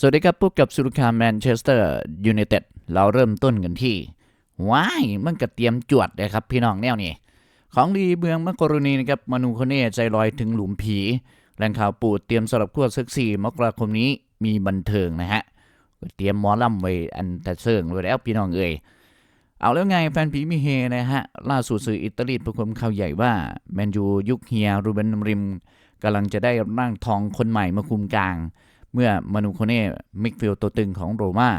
สวัสดีครับพบกับสุรคาแมนเชสเตอร์ยูไนเต็ดเราเริ่มต้นกันที่ว้ายมันก็เตรียมจวดเลยครับพี่น้องแนวนี้ ของดีเมืองมักกรณีนะครับมานูโคเน่ใจลอยถึงหลุมผี แหล่งข่าวปูดเตรียมสำหรับขั้วเซ็กซี่มกราคมนี้มีบันเทิงนะฮะเตรียมหมอลำไว้อันแต่เซิงไว้แล้วพี่น้องเอ่ยเอาแล้วไงแฟนผีมีเฮนะฮะ ล่าสุดสื่ออิตาลีประคมข่าวใหญ่ว่าแมนยูยุคเฮียรูเบนริมกำลังจะได้ร่างทองคนใหม่มาคุมกลาง เมื่อมานูโคเน่มิกฟิลตัวตึงของโรม่า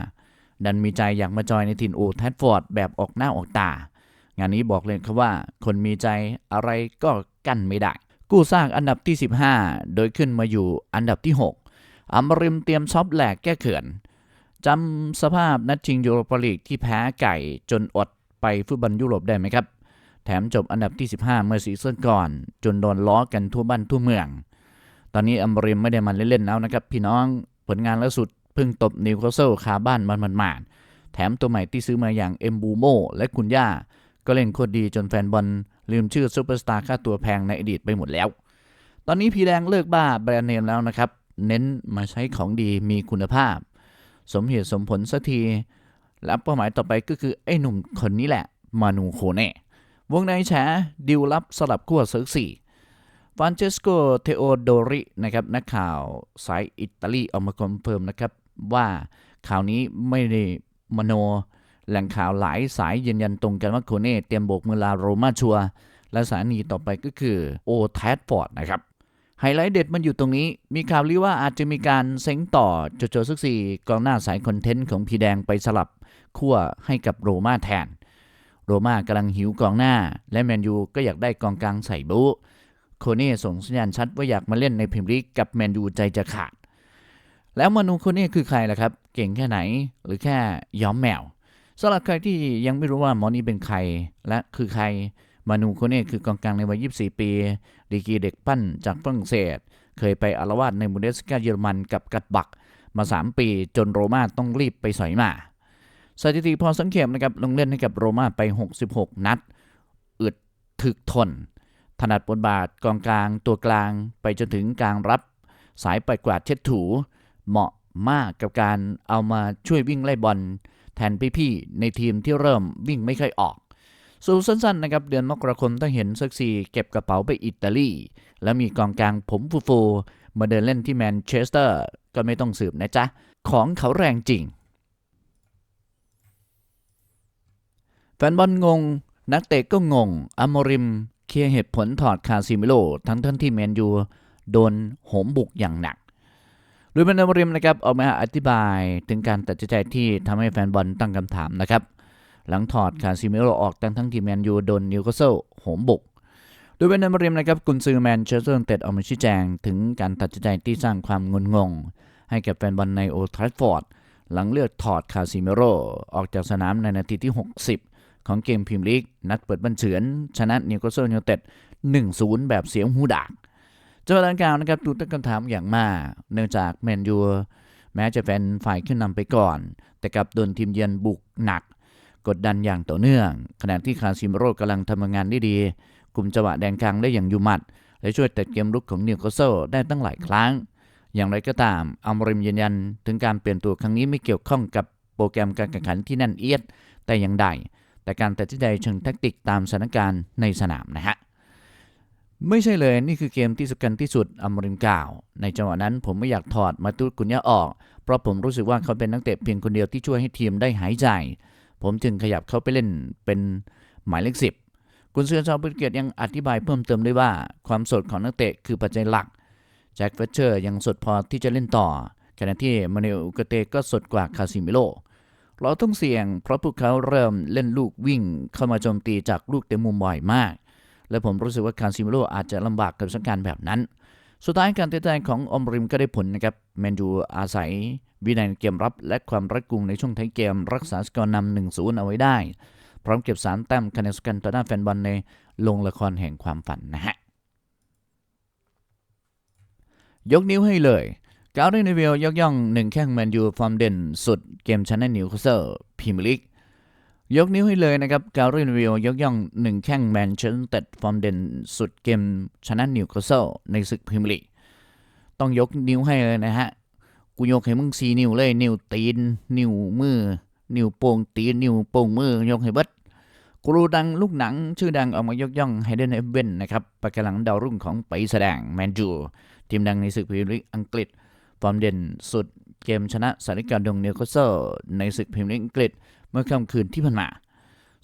ดันมีใจอยากมาจอยในทีมโอแทดฟอร์ดแบบออกหน้าออกตา งานนี้บอกเลยครับว่าคนมีใจอะไรก็กั้นไม่ได้ กู้สร้างอันดับที่ 15 โดยขึ้นมาอยู่อันดับที่ 6อัมริมเตรียมช็อปแหลกแก้เขื่อนจำสภาพนัดชิงยูโรปาลีกที่แพ้ไก่จนอดไปฟุตบอลยุโรปได้ไหมครับ แถมจบอันดับที่ 15 เมื่อซีซั่นก่อน จนโดนล้อกันทั่วบ้านทั่วเมือง ตอนนี้อัมริมไม่ได้มันเล่นๆแล้วนะครับ พี่น้องผลงานล่าสุดเพิ่งตบนิวคาสเซิลคาบ้านมันหมาดๆแถมตัวใหม่ที่ซื้อมาอย่างเอ็มบูโมและคุณย่า ก็เล่นโคตรดีจนแฟนบอลลืมชื่อซูเปอร์สตาร์ค่าตัวแพงในอดีตไปหมดแล้ว ตอนนี้พีแดงเลิกบ้าแบรนด์เนมแล้วนะครับ เน้นมาใช้ของดีมีคุณภาพ สมเหตุสมผลสักทีและเป้าหมายต่อไปก็คือไอ้หนุ่มคนนี้แหละ มานูโคเน่วงในแฉดิวลับสลับขั้วเซิร์กสี่ ฟรานเชสโก เทโอโดริ นะครับ นักข่าวสายอิตาลีออกมาคอนเฟิร์มนะครับ ว่าข่าวนี้ไม่ได้มโน แหล่งข่าวหลายสายยืนยันตรงกันว่าโคเน่เตรียมโบกมือลาโรมาชัว และสถานีต่อไปก็คือโอแทดฟอร์ดนะครับไฮไลท์เด็ดมันอยู่ตรงนี้ มีข่าวลือว่าอาจจะมีการเซ็งต่อโจโจซึกซีกองหน้าสายคอนเทนต์ของพีแดงไปสลับขั้วให้กับโรมาแทน โรมากำลังหิวกองหน้า และแมนยูก็อยากได้กองกลางใส่บู โคเน่ส่งสัญญาณชัดว่าอยากมาเล่นในพรีเมียร์ลีกกับแมนยูใจจะขาด แล้วมานูโคเน่คือใครล่ะครับ เก่งแค่ไหนหรือแค่ย้อมแมวสำหรับใครที่ยังไม่รู้ว่ามอนี่เป็นใครและคือใครมานูโคเน่คือกองกลางในวัย 24 ปี ดีกีเด็กปั้นจากฝรั่งเศส เคยไปอารวาสในบุนเดสกาเยอรมันกับกัดบักมา 3 ปีจนโรม่าต้องรีบไปสอยมา สถิติพอสังเกตนะครับลงเล่นให้กับโรม่าไป 66 นัด อึดถึกทน ถนัดบทบาทกองกลาง ตัวกลางไปจนถึงกลางรับ สายไปกวาดเช็ดถู เหมาะมากกับการเอามาช่วยวิ่งไล่บอล แทนพี่ๆในทีมที่เริ่มวิ่งไม่ค่อยออกสู่สั้นๆนะครับเดือนมกราคมต้องเห็นเซ็กซี่เก็บกระเป๋าไปอิตาลี แล้วมีกองกลางผมฟูๆมาเดินเล่นที่แมนเชสเตอร์ ก็ไม่ต้องสืบนะจ๊ะ ของเขาแรงจริง แฟนบอลงง นักเตะก็งงอโมริม เคลียร์เหตุผลถอดคาซิมิโลทั้งท่านที่แมนยูโดนโหมบุกอย่างหนักโดยแมนอโมริมนะครับออกมาอธิบายถึงการตัดใจที่ทำให้แฟนบอลตั้งคำถามนะครับ หลังถอดคาซิมิโลออกทั้งทั้งที่แมนยูโดนนิวคาสเซิลโหมบุกโดยแมนอโมริมนะครับกุนซือแมนเชสเตอร์เต็ดออกมาชี้แจง ถึงการตัดใจที่สร้างความงุนงง ให้กับแฟนบอลในโอทราฟฟอร์ด หลังเลือกถอดคาซิมิโรออกจากสนามในนาทีที่ 60 ของเกมพรีเมียร์ลีก นัดเปิดบันเฉือนชนะนิวคาสเซิลยูไนเต็ด1-0 แบบเสียงหูดากเจ้าดังกล่าวนะครับถูกตั้งคำถามอย่างมาก เนื่องจากแมนยูแม้จะเป็นฝ่ายขึ้นนำไปก่อน แต่กับโดนทีมเยือนบุกหนัก กดดันอย่างต่อเนื่อง ขณะที่คาซิมโรกำลังทำงานได้ดีกลุ่มจังหวะแดงกลางได้อย่างอยู่หมัด และช่วยตัดเกมรุกของนิวคาสเซิลได้ตั้งหลายครั้ง อย่างไรก็ตามอัมริมยืนยัน ถึงการเปลี่ยนตัวครั้งนี้ไม่เกี่ยวข้องกับโปรแกรมการแข่งขันที่แน่นเอียดแต่อย่างใด แต่การตัดสินใจเชิงแทคติกตามสถานการณ์ในสนามนะฮะไม่ใช่เลยนี่คือเกมที่สำคัญที่สุดอมริมกล่าว ในจังหวะนั้นผมไม่อยากถอดมาตุกุนยะออก เพราะผมรู้สึกว่าเขาเป็นนักเตะเพียงคนเดียวที่ช่วยให้ทีมได้หายใจ ผมจึงขยับเขาไปเล่นเป็นหมายเลขสิบกุนซือชาวบุรีเกียรติยังอธิบายเพิ่มเติมด้วยว่า ความสดของนักเตะคือปัจจัยหลักแจ็คเฟเชอร์ยังสดพอที่จะเล่นต่อขณะที่มาเนลอุกเตก็สดกว่าคาซิมิโล เราต้องเสี่ยงเพราะพวกเขาเริ่มเล่นลูกวิ่งเข้ามาโจมตีจากลูกเต็มมุมบ่อยมาก และผมรู้สึกว่าคาซิมิโลอาจจะลำบากกับสถานการณ์แบบนั้น สุดท้ายการเตัดสินใจของอมริมก็ได้ผลนะครับแมนยูอาศัยวินัยในเกมรับและความรัดกุมในช่วงท้ายเกม รักษาสกอร์นำหนึ่งศูนย์เอาไว้ได้ พร้อมเก็บสามแต้มคะแนนสกันต่อหน้าแฟนบอลในโรงละครแห่งความฝันนะฮะยกนิ้วให้เลย กาเรนเวลยกย่องหนึ่งแข้งแมนยูฟอร์มเด่นสุดเกมชนะนิวคาสเซิลพรีเมียร์ลีกยกนิ้วให้เลยนะครับกาเรนเวลยกย่องหนึ่งแข้งแมนเชสเตอร์ฟอร์มเด่นสุดเกมชนะนิวคาสเซิลในศึกพรีเมียร์ลีกต้องยกนิ้วให้เลยนะฮะกูยกให้มึงสี่นิ้วเลยนิ้วตีนนิ้วมือนิ้วโป้งตีนนิ้วโป้งมือยกให้เบิดกูรูดังลูกหนังชื่อดังออกมายกย่องให้เดนเอเวนนะครับปากกาหลังดาวรุ่งของไปแสดงแมนจูทีมดังในศึกพรีเมียร์ลีกอังกฤษ ฟอร์มเด่นสุดเกมชนะสาริกาดงเนวคาสเซิลในศึกพรีเมียร์ลีกอังกฤษเมื่อค่ำคืนที่ผ่านมา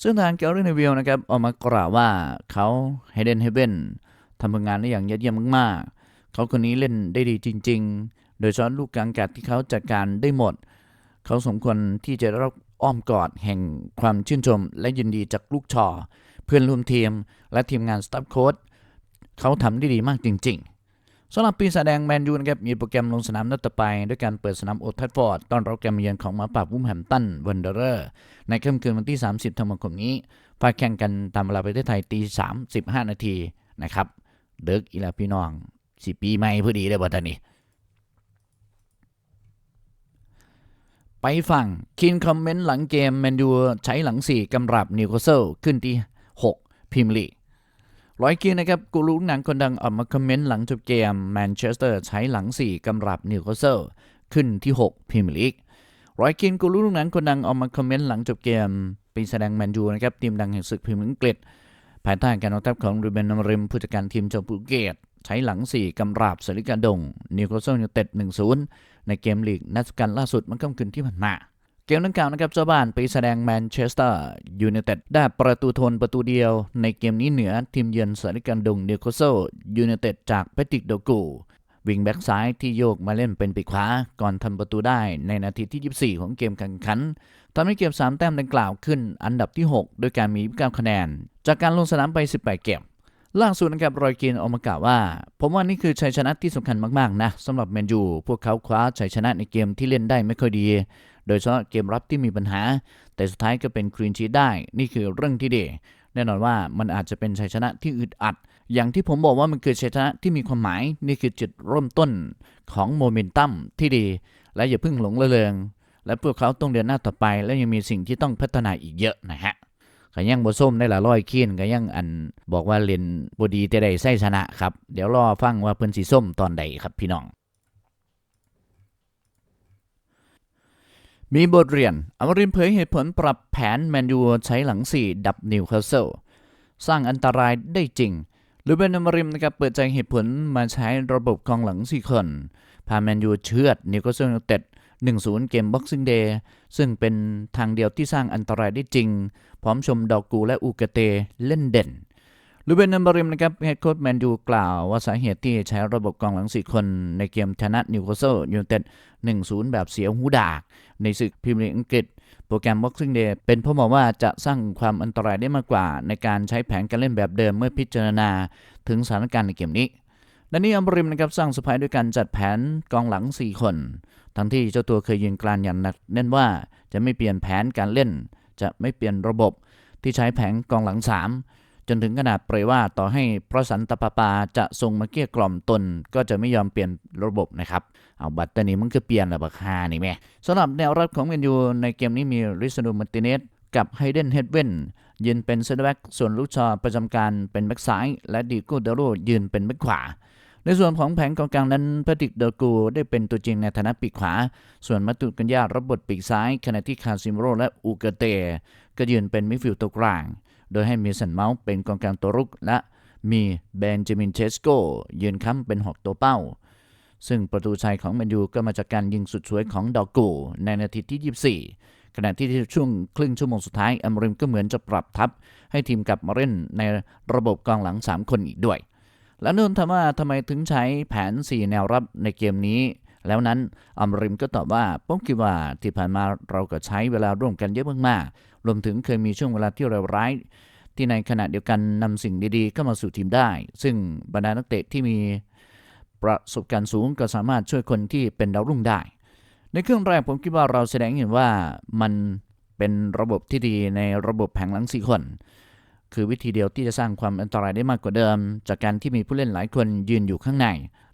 ซึ่งทางเกลเรนวิลนะครับออกมากล่าวว่าเขาเฮเดนเฮเบนทำผลงานได้อย่างยอดเยี่ยมมากๆ เขาคนนี้เล่นได้ดีจริง ๆ โดยเฉพาะลูกกลางกัดที่เขาจัดการได้หมด เขาสมควรที่จะได้รับอ้อมกอดแห่งความชื่นชมและยินดีจากลูกชอ เพื่อนร่วมทีมและทีมงานสตาฟโค้ชเขาทำได้ดีมากจริง ๆ สำหรับปีศาจแดงแมนยูนะครับมีโปรแกรมลงสนามนัดต่อไป ด้วยการเปิดสนามโอทัฟฟอร์ดต้อนรับกรมเยือนของมาป่าวุ้มแฮมตันวันเดอร์ในค่ำคืนวันที่ 30 ธันวาคมนี้ฟาแข่งกันตามเวลาประเทศไทยตี35 นาทีนะครับเด็กอีลาพี่น้องสิปีใหม่พอดีเลยบัดนี้ ไปฟังคินคอมเมนต์หลังเกมแมนยูใช้หลัง 4กำรับนิวคาสเซิลขึ้นที่ 6 พิมลี ร้อยกินนะครับกูรู้หนังคนดังออกมาคอมเมนต์หลังจบเกมแมนเชสเตอร์ใช้หลัง 4กำรับนิวคาสเซิลขึ้นที่ 6พิมลีกร้อยกินกูรู้หนังคนดังออกมาคอมเมนต์หลังจบเกมปีแสดงแมนยูนะครับทีมดังแห่งศึกพรีเมียร์อังกฤษภายใต้การนำทัพของรูเบนนามริมผู้จัดการทีมจากโปรตุเกสใช้หลัง 4กำราบสาริกาดงนิวคาสเซิลยูไนเต็ด1-0 ในเกมลีกนัดสกันล่าสุดมันค่ำคืนที่ผ่านมา เกมดังกล่าวนะครับเจ้าบ้านไปแสดงแมนเชสเตอร์ยูไนเต็ดได้ประตูทนประตูเดียว ในเกมนี้เหนือทีมเยือนสาริกาดงนิวคาสเซิลยูไนเต็ดจากแพตติกโดกูวิ่งแบ็กซ้ายที่โยกมาเล่นเป็นปีกขวา ก่อนทำประตูได้ในนาทีที่ 24 ของเกมแข่งขันทำให้เก็บ3แต้มดังกล่าวขึ้นอันดับที่ 6 โดยการมี 9 คะแนน จากการลงสนามไป 18 เกมล่าสุดนะครับรอยกินออกมากล่าวว่า ผมว่านี่คือชัยชนะที่สำคัญมาก ๆ นะสำหรับแมนยู พวกเขาคว้าชัยชนะในเกมที่เล่นได้ไม่ค่อยดี โดยเฉพาะเกมรับที่มีปัญหา แต่สุดท้ายก็เป็นครีนชีตได้ นี่คือเรื่องที่ดี แน่นอนว่ามันอาจจะเป็นชัยชนะที่อึดอัด อย่างที่ผมบอกว่ามันคือชัยชนะที่มีความหมาย นี่คือจุดเริ่มต้นของโมเมนตัมที่ดี และอย่าเพิ่งหลงระเริง และพวกเขาต้องเดินหน้าต่อไป และยังมีสิ่งที่ต้องพัฒนาอีกเยอะนะฮะก็ยังบส้มได้ละร้อยเคียนก็ยังอันบอกว่าเล่นบดีแต่ได้ใส่ชนะครับ เดี๋ยวรอฟังว่าเพิ่นสิส้มตอนใดครับพี่น้อง มีบทเรียนอมรินเผยเหตุผลปรับแผนแมนยูใช้หลัง 4 ดับนิวคาสเซิลสร้างอันตรายได้จริงหรือเบนอมริมนะครับเปิดใจเหตุผลมาใช้ระบบกองหลัง 4 คน พาแมนยูเชือดนิวคาสเซิลยูเต็ด1-0 เกมบ็อกซิ่งเดย์ซึ่งเป็นทางเดียวที่สร้างอันตรายได้จริง พร้อมชมดอกกูและอูกเตเล่นเด่น ลูเบนนัมบริมนะครับเฮดโค้ชแมนยูกล่าวว่าสาเหตุที่ใช้ระบบกองหลังสี่คนในเกมชนะนิวคาสเซิลยูไนเต็ด1-0 แบบเสียหูดาก ในศึกพรีเมียร์ลีกอังกฤษ โปรแกรม Boxing Day เป็นเพราะมองว่าจะสร้างความอันตรายได้มากกว่า ในการใช้แผนการเล่นแบบเดิมเมื่อพิจารณาถึงสถานการณ์ในเกมนี้ดันนี่อัมบริมนะครับสร้างสปายด้วยการจัดแผนกองหลัง 4 คน ทั้งที่เจ้าตัวเคยยืนกรานอย่างหนักแน่นว่าจะไม่เปลี่ยนแผนการเล่น จะไม่เปลี่ยนระบบที่ใช้แผงกองหลัง 3 จนถึงขนาดเปรยว่าต่อให้พระสันตะปาปาจะทรงมาเกลี้ยกล่อมตน ก็จะไม่ยอมเปลี่ยนระบบนะครับ เอาบัตรตัวนี้มันก็เปลี่ยนแล้วบักฮานี่แม่สำหรับแนวรับของแมนยูในเกมนี้มีริซาโดมาติเนสกับไฮเดนเฮดเวนยืนเป็นเซนเตอร์แบ็กส่วนลูกชอประจำการเป็นแบ็กซ้าย และดิโก้เดโรยืนเป็นแบ็กขวาในส่วนของแผงกองกลางนั้นแพทริกเดอร์กูได้เป็นตัวจริงในฐานะปีกขวา ส่วนมาตุกัญญารับบทปีกซ้าย ขณะที่คาซิมโรและอูเกเต ก็ยืนเป็นมิดฟิลด์ตัวกลาง โดยให้มีสันเมาส์เป็นกองกลางตัวรุก และมีเบนจามินเชสโกยืนค้ำเป็นหอกตัวเป้า ซึ่งประตูชัยของแมนยูก็มาจากการยิงสุดสวยของดอกกูในนาทีที่ 24 ขณะที่ช่วงครึ่งชั่วโมงสุดท้ายอัมริมก็เหมือนจะปรับทัพให้ทีมกลับมาเล่นในระบบกองหลัง 3 คนอีกด้วย แล้วนุ่นถามว่าทำไมถึงใช้แผน 4 แนวรับในเกมนี้ แล้วนั้นอัมริมก็ตอบว่าผมคิดว่าที่ผ่านมาเราก็ใช้เวลาร่วมกันเยอะมากๆรวมถึงเคยมีช่วงเวลาที่เราร้าย ที่ในขณะเดียวกันนำสิ่งดีๆเข้ามาสู่ทีมได้ ซึ่งบรรดานักเตะที่มีประสบการณ์สูงก็สามารถช่วยคนที่เป็นดาวรุ่งได้ ในครึ่งแรกผมคิดว่าเราแสดงเห็นว่ามันเป็นระบบที่ดีในระบบแผงหลังสี่คน คือวิธีเดียวที่จะสร้างความอันตรายได้มากกว่าเดิม จากการที่มีผู้เล่นหลายคนยืนอยู่ข้างใน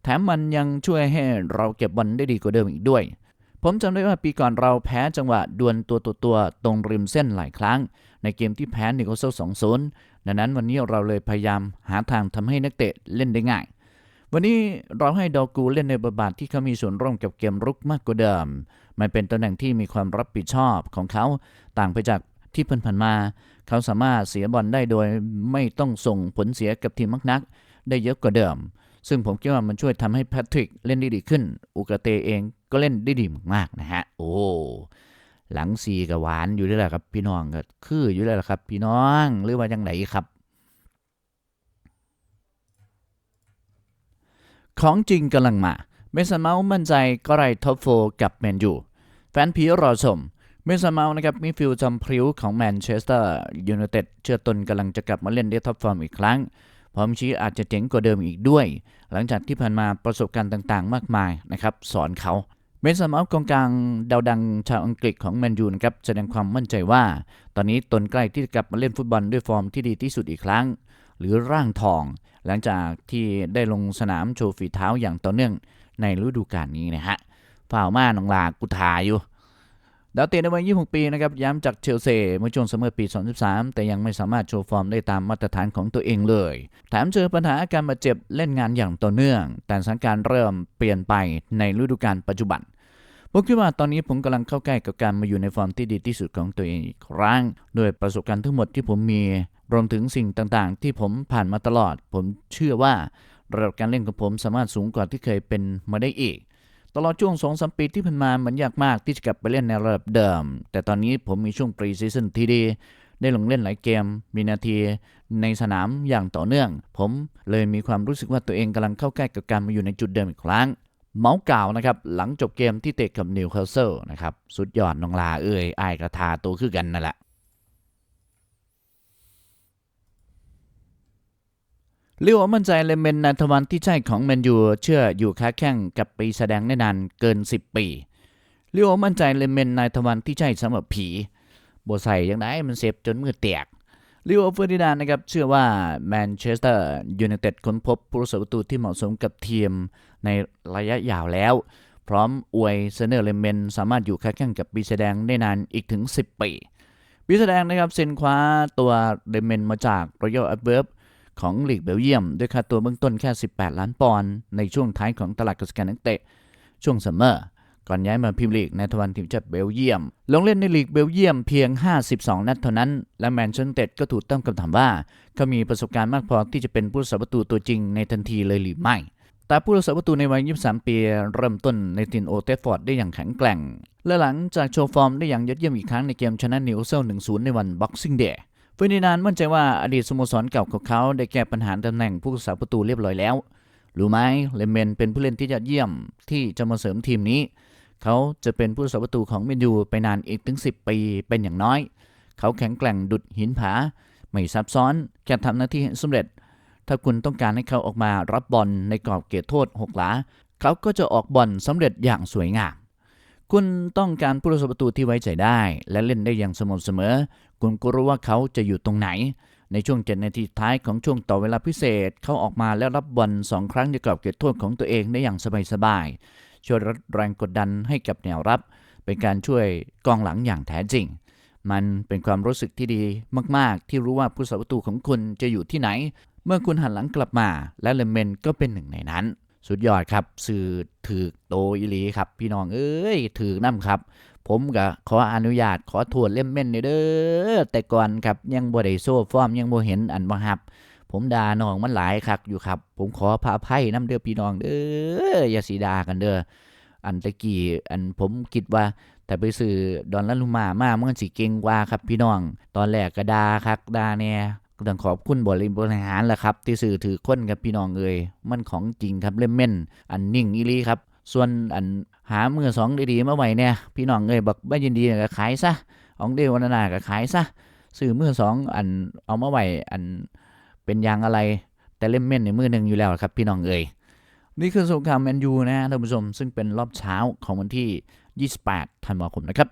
แถมมันยังช่วยให้เราเก็บบอลได้ดีกว่าเดิมอีกด้วย ผมจำได้ว่าปีก่อนเราแพ้จังหวะดวลตัวต่อตัวตรงริมเส้นหลายครั้ง ในเกมที่แพ้นิโคลเซล2-0 ดังนั้นวันนี้เราเลยพยายามหาทางทำให้นักเตะเล่นได้ง่าย วันนี้เราให้ดอกูเล่นในบทบาทที่เขามีส่วนร่วมกับเกมรุกมากกว่าเดิม มันเป็นตำแหน่งที่มีความรับผิดชอบของเขาต่างไปจากที่ผ่านๆมา เขาสามารถเสียบอลได้โดยไม่ต้องส่งผลเสียกับทีมมักนัก ได้เยอะกว่าเดิม ซึ่งผมคิดว่ามันช่วยทำให้แพทริกเล่นได้ดีขึ้น อุกาเตเองก็เล่นได้ดีมากๆนะฮะ โอ้ หลังซีกับหวานอยู่ได้แหละครับ พี่น้องก็คืออยู่แล้วละครับ พี่น้องหรือว่าจังไหนครับ ของจริงกำลังมา เมสันเมาส์มั่นใจก็ไรท็อปโฟกับแมนยูแฟนผีรอชมเมสันเมาส์นะครับมีฟิลจำพริ้วของแมนเชสเตอร์ยูไนเต็ดเชื่อตนกำลังจะกลับมาเล่นได้ท็อปฟอร์มอีกครั้ง พร้อมชี้อาจจะเจ๋งกว่าเดิมอีกด้วย หลังจากที่ผ่านมาประสบการณ์ต่างๆ มากมายนะครับสอนเขาเมสันเมาส์กองกลางดาวดังชาวอังกฤษของแมนยูนะครับแสดงความมั่นใจว่า ตอนนี้ตนใกล้ที่จะกลับมาเล่นฟุตบอลด้วยฟอร์มที่ดีที่สุดอีกครั้ง หรือร่างทอง หลังจากที่ได้ลงสนามโชว์ฝีเท้าอย่างต่อเนื่องในฤดูกาลนี้นะฮะฝ่าวมาหนองลากุทาอยู่ ดาวเตะในวัย 26 ปีนะครับ ย้ำจากเชลซีเมื่อช่วงซัมเมอร์ปี 2013 แต่ยังไม่สามารถโชว์ฟอร์มได้ตามมาตรฐานของตัวเองเลย แถมเจอปัญหาอาการบาดเจ็บเล่นงานอย่างต่อเนื่อง แต่สถานการณ์เริ่มเปลี่ยนไปในฤดูกาลปัจจุบันผมคิดว่าตอนนี้ผมกำลังเข้าใกล้กับการมาอยู่ในฟอร์มที่ดีที่สุดของตัวเองอีกครั้งด้วยประสบการณ์ทั้งหมดที่ผมมี รวมถึงสิ่งต่างๆ ที่ผมผ่านมาตลอด ผมเชื่อว่าระดับการเล่นของผมสามารถสูงกว่าที่เคยเป็นมาได้อีก ตลอดช่วง2องสมปีที่ผ่านมามันยากมากที่จะกลับไปเล่นในระดับเดิม แต่ตอนนี้ผมมีช่วงปรีซีซั่นที่ดี ได้ลงเล่นหลายเกม มีนาทีในสนามอย่างต่อเนื่อง ผมเลยมีความรู้สึกว่าตัวเองกำลังเข้าใกล้กับการมาอยู่ในจุดเดิมอีกครั้ง เมาส์กล่าวนะครับ หลังจบเกมที่เตะกับนิวคาสเซิลนะครับ สุดยอดน้องลาเอ้ยอายกระทาตัวคือกันนั่นแหละ เรียกว่ามั่นใจเลเมนนันทวันที่ใช่ของแมนยูเชื่ออยู่ค้าแข่งกับปีแสดงได้นานเกิน 10 ปีเรียกว่ามั่นใจเลเมนนายทวันที่ใช่สำหรับผีบใส่ยังไงมันเสพจนมือแตกเรียกว่าเฟอร์ดินานนะครับ เชื่อว่าแมนเชสเตอร์ยูไนเต็ดค้นพบผู้รักษาประตูที่เหมาะสมกับทีมในระยะยาวแล้ว พร้อมอวยเซเนอร์เลเมนสามารถอยู่ค้าแข่งกับปีแสดงได้นานอีกถึง 10 ปีปีแสดงนะครับเซ็นคว้าตัวเลเมนมาจากรอยัลแอ b เบิร์ ของลีกเบลเยียม ด้วยค่าตัวเบื้องต้นแค่ 18 ล้านปอนด์ในช่วงท้ายของตลาดกสการนักเตะ ช่วงซัมเมอร์ก่อนย้ายมาพรีเมียร์ลีกในทวันทีมชาติเบลเยียม ลงเล่นในลีกเบลเยียมเพียง 52 นัดเท่านั้น และแมนเชสเตอร์ก็ถูกตั้งคำถามว่า เขามีประสบการณ์มากพอที่จะเป็นผู้รักษาประตูตัวจริงในทันทีเลยหรือไม่แต่ผู้รักษาประตูในวัย 23 ปี เริ่มต้นในทีมโอเทฟฟอร์ดได้อย่างแข็งแกร่ง และหลังจากโชว์ฟอร์มได้อย่างยอดเยี่ยมอีกครั้งในเกมชนะนิวเซล1-0 ในวันบ็อกซิ่งเดย์ เฟอร์ดินานมั่นใจว่าอดีตสโมสรเก่าของเขาได้แก้ปัญหาตำแหน่งผู้รักษาประตูเรียบร้อยแล้ว รู้ไหมเลเมนเป็นผู้เล่นที่ยอดเยี่ยมที่จะมาเสริมทีมนี้ เขาจะเป็นผู้รักษาประตูของเมนยูไปนานอีกถึง 10 ปีเป็นอย่างน้อย เขาแข็งแกร่งดุดหินผา ไม่ซับซ้อนแค่ทำหน้าที่ให้สำเร็จ ถ้าคุณต้องการให้เขาออกมารับบอลในกรอบเขตโทษหกหลา เขาก็จะออกบอลสำเร็จอย่างสวยงาม คุณต้องการผู้รักษาประตูที่ไว้ใจได้ และเล่นได้อย่างสม่ำเสมอ คุณก็รู้ว่าเขาจะอยู่ตรงไหน ในช่วงเจ็ดนาทีท้ายของช่วงต่อเวลาพิเศษ เขาออกมาแล้วรับบอลสองครั้งในกรอบเขตโทษของตัวเองได้อย่างสบายๆช่วยลดแรงกดดันให้กับแนวรับ เป็นการช่วยกองหลังอย่างแท้จริง มันเป็นความรู้สึกที่ดีมากๆ ที่รู้ว่าผู้สาประตูของคุณจะอยู่ที่ไหน เมื่อคุณหันหลังกลับมา และเลเมนก็เป็นหนึ่งในนั้น สุดยอดครับ สื่อถือโตอิลีครับ พี่น้องเอ้ยถือน้ำครับ ผมก็ขออนุญาตขอโทษเล่มเม่นเด้อแต่ก่อนครับยังบ่ได้โซ่ฟอร์มยังบ่เห็นอันบ่ฮับ ผมด่าน้องมันหลายคักอยู่ครับ ผมขอพาไพ่น้ำเด้อพี่น้องเด้ออย่าสีดากันเด้ออันตะกี้อันผมคิดว่าแต่ไปซื้อดอนลันลุมามามันสิเก่งกว่าครับพี่น้อง ตอนแรกก็ดาคักดาแน่ ต้องขอบคุณบริบริหารแหละครับ ที่สื่อถือค้นกับพี่น้องเอ่ยมันของจริงครับเล่มเม่น อันนิ่งอีลีครับ ส่วนอันหามือสองดีๆมาไว้เนี่ยพี่น้องเอ้ยบักบ้ายินดีก็ขายซะของเดวันนาก็ขายซะซื้อมือสองอันเอามาไว้อันเป็นยางอะไร แต่เล่มเม่นในมือหนึ่งอยู่แล้วครับ พี่น้องเอ่ยนี่คือสงครามแมนยูนะท่านผู้ชมซึ่งเป็นรอบเช้าของวันที่ 28ธันวาคมนะครับ